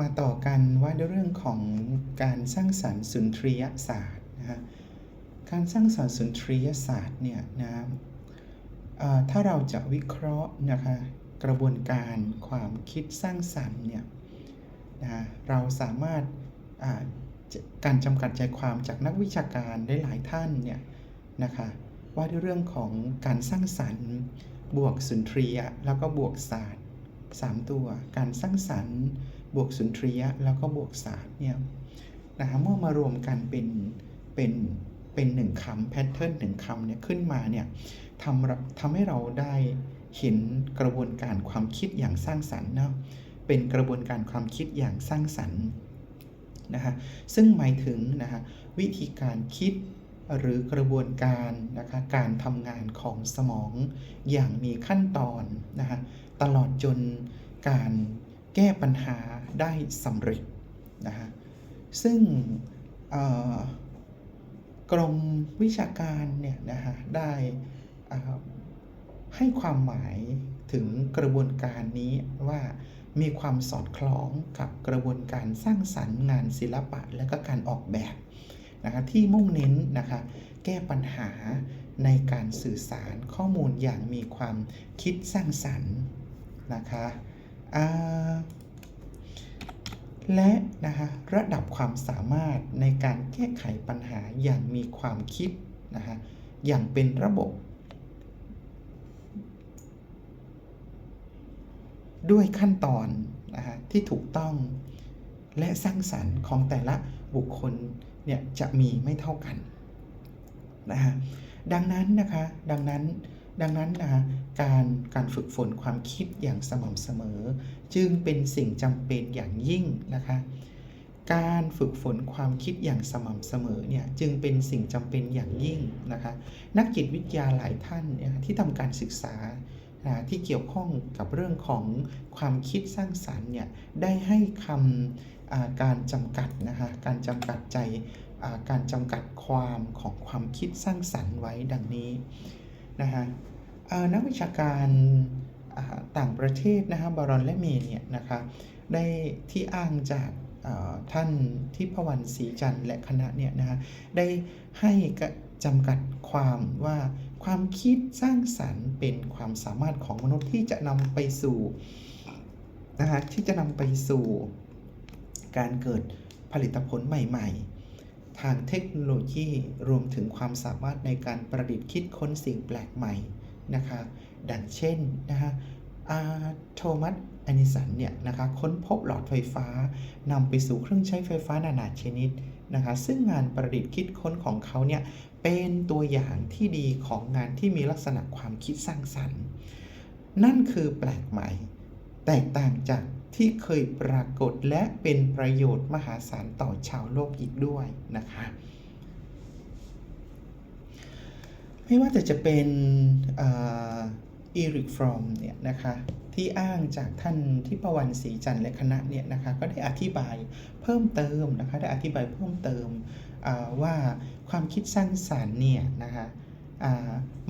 มาต่อกันว่าด้วยเรื่องของการสร้างสรรค์สุนทรียศาสตร์นะฮะการสร้างสรรค์สุนทรียศาสตร์เนี่ยนะถ้าเราจะวิเคราะห์นะคะกระบวนการความคิดสร้างสรรค์เนี่ยนะเราสามารถการจำกัดใจความจากนักวิชาการได้หลายท่านเนี่ยนะคะว่าด้วยเรื่องของการสร้างสรรค์บวกสุนทรียแล้วก็บวกศาสตร์ 3 ตัว การสร้างสรรค์ บวกสุนทรียะ แล้วก็บวกศาสตร์เนี่ยนะคะเมื่อมารวมกันเป็นเป็นเป็นหนึ่งคำแพทเทิร์นหนึ่งคำเนี่ยขึ้นมาเนี่ยทำทำให้เราได้เห็นกระบวนการความคิดอย่างสร้างสรรค์เนาะเป็นกระบวนการความคิดอย่างสร้างสรรค์นะคะซึ่งหมายถึงนะคะวิธีการคิดหรือกระบวนการนะคะการทำงานของสมองอย่างมีขั้นตอนนะคะตลอดจนการ แก้ปัญหาได้สำเร็จนะคะซึ่งกรมวิชาการเนี่ยนะคะได้ให้ความหมายถึงกระบวนการนี้ว่ามีความสอดคล้องกับกระบวนการสร้างสรรค์งานศิลปะ และก็การออกแบบนะคะที่มุ่งเน้นนะคะแก้ปัญหาในการสื่อสารข้อมูลอย่างมีความคิดสร้างสรรค์นะคะอ่า และนะคะระดับความสามารถในการแก้ไขปัญหาอย่างมีความคิดนะคะอย่างเป็นระบบ ด้วยขั้นตอนนะคะที่ถูกต้องและสร้างสรรค์ของแต่ละบุคคลเนี่ยจะมีไม่เท่ากันนะฮะดังนั้นนะคะดังนั้นดังนั้นนะคะการการฝึกฝนความคิดอย่างสม่ำเสมอ จึงเป็นสิ่งจำเป็นอย่างยิ่งนะคะ การฝึกฝนความคิดอย่างสม่ำเสมอเนี่ยจึงเป็นสิ่งจำเป็นอย่างยิ่งนะคะ นักจิตวิทยาหลายท่านที่ทำการศึกษาที่เกี่ยวข้องกับเรื่องของความคิดสร้างสารรค์เนี่ยได้ให้คำการจำกัดนะคะการจำกัดใจการจำกัดความของความคิดสร้างสรรค์ไว้ดังนี้นะฮะนักวิชาการ ต่างประเทศนะฮะบารอนและเมเนี่ยนะคะได้ที่อ้างจากท่านทิพวรรณศรีจันทร์และคณะเนี่ยนะฮะได้ให้จำกัดความว่าความคิดสร้างสรรค์เป็นความสามารถของมนุษย์ที่จะนำไปสู่นะฮะที่จะนำไปสู่การเกิดผลิตผลใหม่ๆ ทางเทคโนโลยีรวมถึงความสามารถในการประดิษฐ์คิดค้นสิ่งแปลกใหม่นะคะ ดังเช่นนะคะ โทมัสแอนิสันเนี่ยนะคะค้นพบหลอดไฟฟ้านำไปสู่เครื่องใช้ไฟฟ้านานาชนิดนะคะซึ่งงานประดิษฐ์คิดค้นของเขาเนี่ยเป็นตัวอย่างที่ดีของงานที่มีลักษณะความคิดสร้างสรรค์ นั่นคือแปลกใหม่ แตกต่างจากที่เคยปรากฏและเป็นประโยชน์มหาศาลต่อชาวโลกอีกด้วยนะคะไม่ว่าแต่จะเป็น อีริกฟรอมเนี่ยนะคะที่อ้างจากท่านทิพวรรณศรีจันทร์และคณะเนี่ยนะคะก็ได้อธิบายเพิ่มเติมนะคะได้อธิบายเพิ่มเติมว่าความคิดสร้างสารรค์เนี่ยนะคะ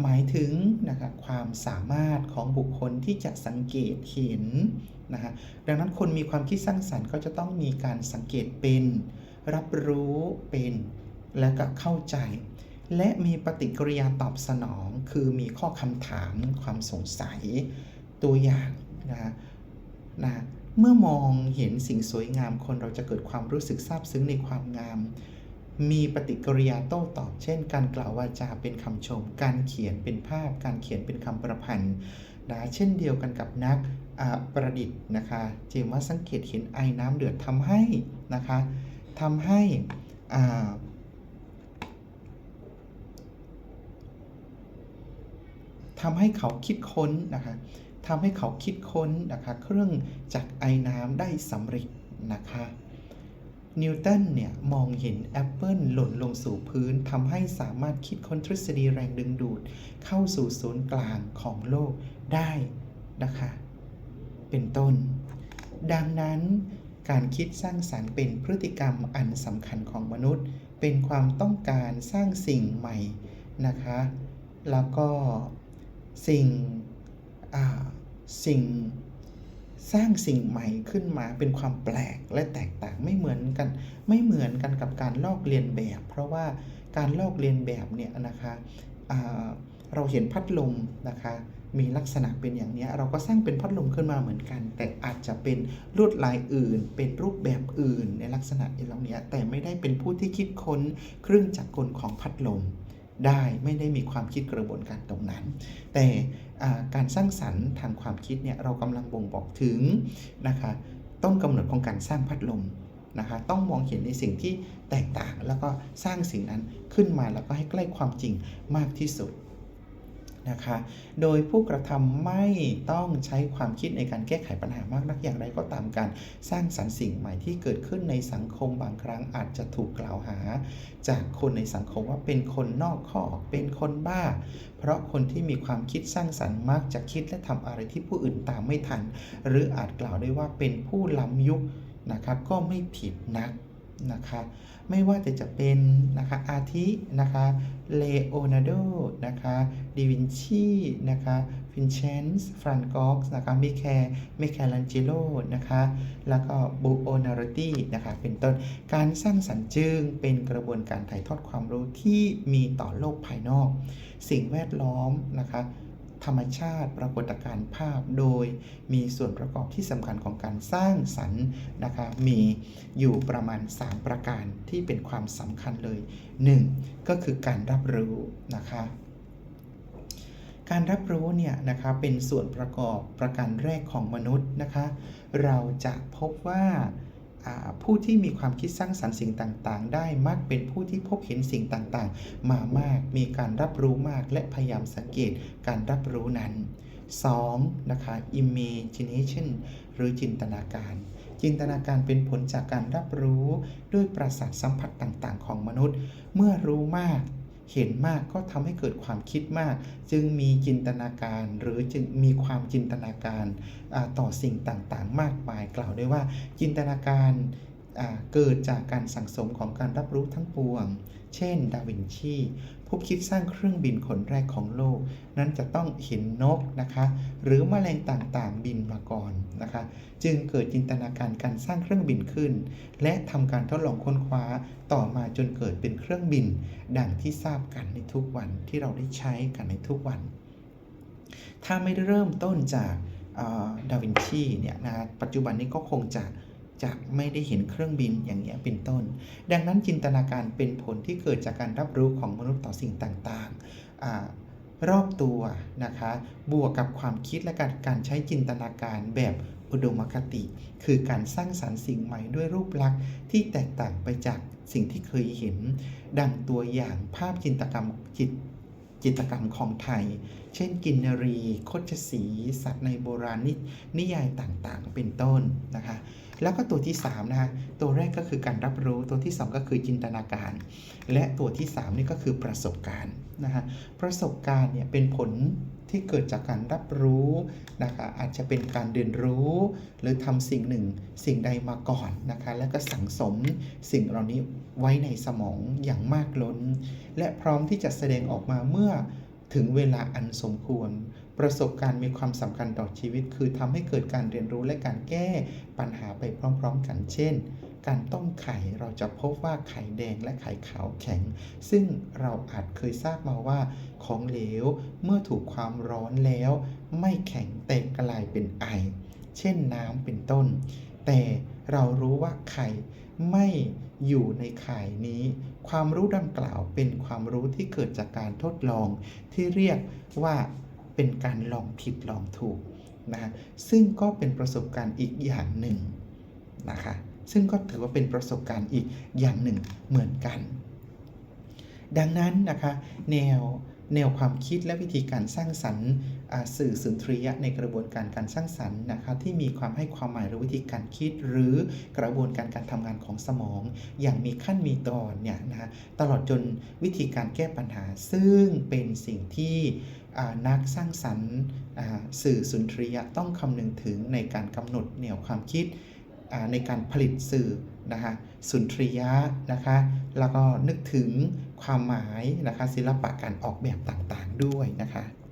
หมายถึงนะคะความสามารถของบุคคลที่จะสังเกตเห็นนะคะดังนั้นคนมีความคิดสร้างสรรค์ก็จะต้องมีการสังเกตเป็น รับรู้เป็นและก็เข้าใจ และมีปฏิกิริยาตอบสนอง คือมีข้อคำถามความสงสัยตัวอย่างนะนะเมื่อมองเห็นสิ่งสวยงามคนเราจะเกิดความรู้สึกซาบซึ้งในความงาม มีปฏิกิริยาโต้ตอบ เช่น การกล่าววาจาเป็นคำชม การเขียนเป็นภาพ การเขียนเป็นคำประพันธ์นะเช่นเดียวกันกับนักประดิษฐ์นะคะเจมว่าสังเกตเห็นไอ้น้ำเดือดทำให้นะคะทำให้ ทำให้เขาคิดค้นนะคะทำให้เขาคิดค้นนะคะเครื่องจักรไอ้น้ำได้สำเร็จนะคะนิวตันเนี่ยมองเห็นแอปเปิลหล่นลงสู่พื้นทำให้สามารถคิดค้นทฤษฎีแรงดึงดูด เข้าสู่ศูนย์กลางของโลกได้นะคะ เป็นต้น ดังนั้นการคิดสร้างสารรค์เป็นพฤติกรรมอันสำคัญของมนุษย์ เป็นความต้องการสร้างสิ่งใหม่นะคะ แล้วก็ สิ่งสิ่งสร้างสิ่งใหม่ขึ้นมาเป็นความแปลกและแตกต่างไม่เหมือนกัน ไม่เหมือนกันกับการลอกเลียนแบบ เพราะว่าการลอกเลียนแบบเนี่ยนะคะเราเห็นพัดลมนะคะมีลักษณะเป็นอย่างนี้เราก็สร้างเป็นพัดลมขึ้นมาเหมือนกัน แต่อาจจะเป็นลวดลายอื่น เป็นรูปแบบอื่นในลักษณะเหล่านี้แต่ไม่ได้เป็นผู้ที่คิดค้นเครื่องจักรกลของพัดลม ได้ไม่ได้มีความคิดกระบวนการตรงนั้น แต่การสร้างสรรค์ทางความคิดเนี่ยเรากำลังบ่งบอกถึงนะคะต้นกำเนิดของการสร้างพัดลมนะคะต้องมองเห็นในสิ่งที่แตกต่าง แล้วก็สร้างสิ่งนั้นขึ้นมาแล้วก็ให้ใกล้ความจริงมากที่สุด นะคะ โดยผู้กระทำไม่ต้องใช้ความคิดในการแก้ไขปัญหามากนักอย่างไรก็ตามการสร้างสรรค์สิ่งใหม่ที่เกิดขึ้นในสังคมบางครั้งอาจจะถูกกล่าวหา จากคนในสังคมว่าเป็นคนนอกข้อเป็นคนบ้า เพราะคนที่มีความคิดสร้างสรรค์มักจะคิดและทำอะไรที่ผู้อื่นตามไม่ทัน หรืออาจกล่าวได้ว่าเป็นผู้ล้ำยุคนะคะก็ไม่ผิดนักนะคะ ไม่ว่าจะจะเป็นนะคะอาทินะคะเลโอนาร์โดนะคะดิวินชีนะคะฟินเชนส์ฟรานกอกนะคะมิแคเมคลันเจโลนะคะแล้วก็บูโอนาร์ตีนะคะเป็นต้นการสร้างสรรค์จึงเป็นกระบวนการถ่ายทอดความรู้ที่มีต่อโลกภายนอก สิ่งแวดล้อมนะคะ ธรรมชาติปรากฏการณ์ภาพ โดยมีส่วนประกอบที่สำคัญของการสร้างสรรค์นะคะมีอยู่ประมาณ 3 ประการที่เป็นความสำคัญเลย 1. ก็คือการรับรู้นะคะการรับรู้เนี่ยนะคะเป็นส่วนประกอบประการแรกของมนุษย์นะคะ เราจะพบว่าอ่า ผู้ที่มีความคิดสร้างสรรค์สิ่งต่างๆ ได้มักเป็นผู้ที่พบเห็นสิ่งต่างๆ มามาก มีการรับรู้มากและพยายามสังเกตการรับรู้นั้น 2. นะคะ imagination หรือจินตนาการ จินตนาการเป็นผลจากการรับรู้ด้วยประสาทสัมผัสต่างๆ ของมนุษย์ เมื่อรู้มาก เห็นมากก็ทำให้เกิดความคิดมาก จึงมีจินตนาการหรือจึงมีความจินตนาการต่อสิ่งต่างๆ มากมายกล่าวได้ว่า จินตนาการเกิดจากการสั่งสมของการรับรู้ทั้งปวง เช่น ดาวินชี ผู้คิดสร้างเครื่องบินขนแรกของโลก นั้นจะต้องเห็นนกนะคะ หรือแมลงต่างๆบินมาก่อนนะคะ จึงเกิดจินตนาการการสร้างเครื่องบินขึ้น และทำการทดลองค้นคว้าต่อมาจนเกิดเป็นเครื่องบิน ดังที่ทราบกันในทุกวันที่เราได้ใช้กันในทุกวัน ถ้าไม่ได้เริ่มต้นจากดาวินชีเนี่ยนะปัจจุบันนี้ก็คงจะ จะไม่ได้เห็นเครื่องบินอย่างเงี้ยเป็นต้น ดังนั้นจินตนาการเป็นผลที่เกิดจากการรับรู้ของมนุษย์ต่อสิ่งต่างๆ รอบตัวนะคะ บวกกับความคิดและการการใช้จินตนาการแบบอุดมคติ คือการสร้างสรรค์สิ่งใหม่ด้วยรูปลักษณ์ที่แตกต่างไปจากสิ่งที่เคยเห็น ดังตัวอย่างภาพจินตกรรมจิตจิตกรรมของไทย เช่น กินนรี โคชสี สัตว์ในโบราณนินิยายต่างๆ เป็นต้นนะคะ แล้วก็ตัวที่3นะคะตัวแรกก็คือการรับรู้ตัวที่ 2 ก็คือจินตนาการ และตัวที่3นี่ก็คือประสบการณ์นะคะประสบการณ์เนี่ยเป็นผลที่เกิดจากการรับรู้นะคะอาจจะเป็นการเรียนรู้ หรือทำสิ่งหนึ่งสิ่งใดมาก่อนนะคะแล้วก็สังสมสิ่งเหล่านี้ไว้ในสมองอย่างมากล้น และพร้อมที่จะแสดงออกมาเมื่อ ถึงเวลาอันสมควร ประสบการณ์มีความสำคัญต่อชีวิต คือทำให้เกิดการเรียนรู้และการแก้ปัญหาไปพร้อม ๆ กัน เช่น การต้มไข่เราจะพบว่าไข่แดงและไข่ขาวแข็ง ซึ่งเราอาจเคยทราบมาว่า ของเหลวเมื่อถูกความร้อนแล้ว ไม่แข็งแต่กลายเป็นไอ เช่นน้ำเป็นต้น แต่เรารู้ว่าไข่ ไม่อยู่ในข่ายนี้ ความรู้ดังกล่าวเป็นความรู้ที่เกิดจากการทดลองที่เรียกว่าเป็นการลองผิดลองถูกนะซึ่งก็เป็นประสบการณ์อีกอย่างหนึ่งนะคะซึ่งก็ถือว่าเป็นประสบการณ์อีกอย่างหนึ่งเหมือนกัน ดังนั้นนะคะ แนวแนวความคิดและวิธีการสร้างสรรค์ สื่อสุนทรียะในกระบวนการการสร้างสรรค์นะคะที่มีความให้ความหมายหรือวิธีการคิด หรือกระบวนการการทำงานของสมอง อย่างมีขั้นมีตอนเนี่ยนะตลอดจนวิธีการแก้ปัญหา ซึ่งเป็นสิ่งที่นักสร้างสรรค์สื่อสุนทรียะต้องคำนึงถึงในการกำหนดแนวความคิดในการผลิตสื่อนะคะสุนทรียะนะคะแล้วก็นึกถึงความหมายนะคะศิลปะการออกแบบต่างๆด้วยนะคะ